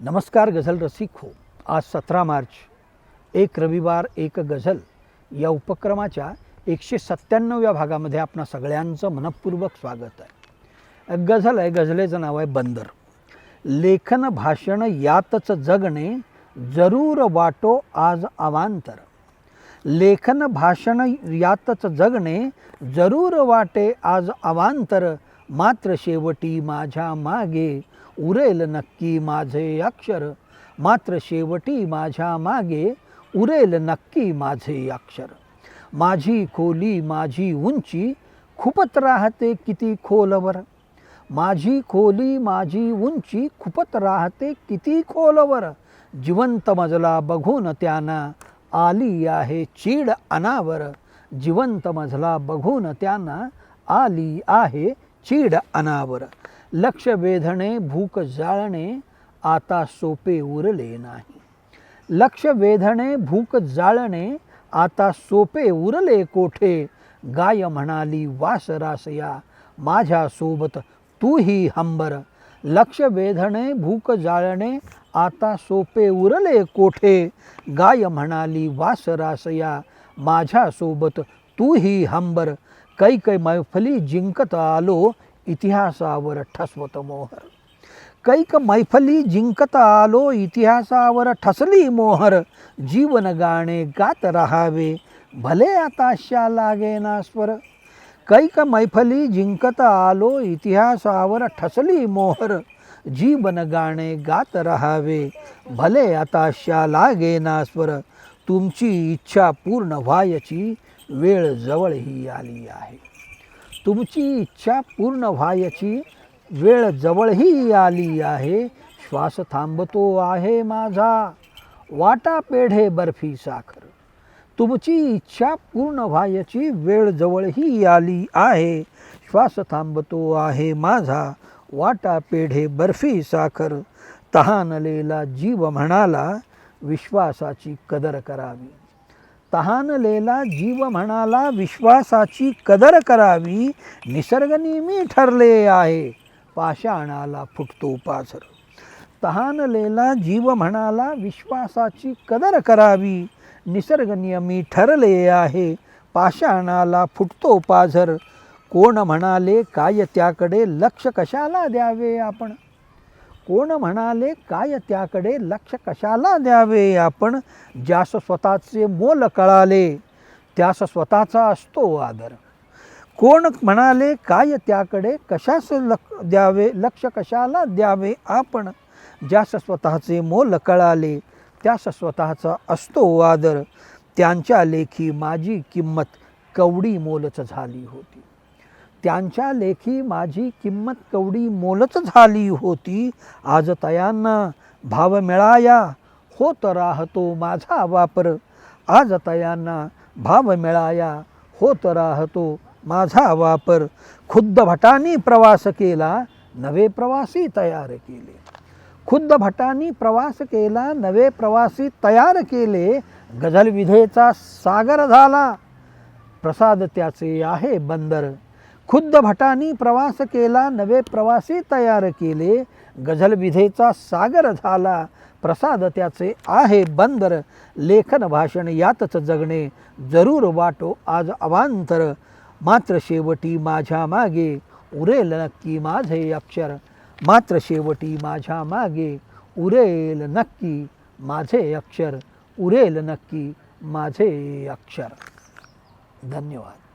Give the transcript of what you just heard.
नमस्कार गझल रसिक हो. आज सतरा मार्च. एक रविवार एक गझल या उपक्रमाच्या एकशे सत्त्याण्णव्या भागामध्ये आपणा सगळ्यांचं मनपूर्वक स्वागत आहे. गझल आहे गझलेचं नाव आहे बंदर. लेखन भाषण यातच जगणे जरूर वाटो आज अवांतर. लेखन भाषण यातच जगणे जरूर वाटे आज अवांतर. मात्र शेवटी माझ्या मागे उरेल नक्की माझे अक्षर. मात्र शेवटी माझ्या मागे उरेल नक्की माझे अक्षर. माझी खोली माझी उंची खूपत राहते किती खोलवर. माझी खोली माझी उंची खूपत राहते किती खोलवर. जिवंत मजला बघून त्यांना आली आहे चीड अनावर. जिवंत मजला बघून त्यांना आली आहे चीड अनावर. लक्ष वेधणे भूक जाळणे आता सोपे उरले नाही. लक्ष वेधणे भूक जाळणे आता सोपे उरले कोठे? गाय म्हणाली वास रासया माझ्यासोबत तूही हंबर. लक्ष वेधणे भूक जाळणे आता सोपे उरले कोठे? गाय म्हणाली वास रासया माझ्यासोबत तूही हंबर. कैकै मैफली जिंकत आलो इतिहासावर ठसवत मोहर कैक मैफली जिंकत आलो इतिहासावर ठसली मोहर जीवन गाणे गात राहावे भले आताशा लागे ना स्वर कैक मैफली जिंकत आलो इतिहासावर ठसली मोहर जीवन गाणे गात राहावे भले आताशा लागे ना स्वर तुमची इच्छा पूर्ण व्हायची वेळ जवळ ही आली आहे तुमची इच्छा पूर्ण व्हायची. वेळ जवळही आली आहे. श्वास थांबतो आहे माझा. वाटा पेढे बर्फी साखर. तुमची इच्छा पूर्ण व्हायची. वेळ जवळही आली आहे. श्वास थांबतो आहे माझा. वाटा पेढे बर्फी साखर. तहानलेला जीव म्हणाला विश्वासाची कदर करावी. तहानलेला जीव म्हणाला विश्वासाची कदर करावी निसर्गनियमी ठरले आहे. पाषाणाला फुटतो पाझर तहानलेला जीव म्हणाला विश्वासाची कदर करावी निसर्गनियमी ठरले आहे. पाषाणाला फुटतो पाझर कोण म्हणाले काय त्याकडे लक्ष कशाला द्यावे आपण? कोण म्हणाले काय त्याकडे लक्ष कशाला द्यावे? आपण ज्यास स्वतःचे मोल कळाले त्यास स्वतःचा असतो आदर. कोण म्हणाले काय त्याकडे कशास लक्ष द्यावे लक्ष कशाला द्यावे? आपण ज्यास स्वतःचे मोल कळाले त्यास स्वतःचा असतो आदर. त्यांच्या लेखी माझी किंमत कवडी मोलच झाली होती. त्यांच्या लेखी माझी किंमत कवडी मोलच झाली होती. आज तयांना भाव मिळाया होत राहतो माझा वापर. आज तयांना भाव मिळाया होत राहतो माझा वापर. खुद्द भटांनी प्रवास केला नवे प्रवासी तयार केले. खुद्द भटांनी प्रवास केला नवे प्रवासी तयार केले. गझल विधेचा सागर झाला. प्रसाद त्याचे आहे बंदर. खुद्द भटांनी प्रवास केला नवे प्रवासी तयार केले. गझल विधेचा सागर झाला प्रसाद त्याचे आहे बंदर. लेखन भाषण यातच जगणे जरूर वाटो आज अवांतर. मात्र शेवटी माझ्या मागे उरेल नक्की माझे अक्षर. मात्र शेवटी माझ्या मागे उरेल नक्की माझे अक्षर. उरेल नक्की माझे अक्षर. धन्यवाद.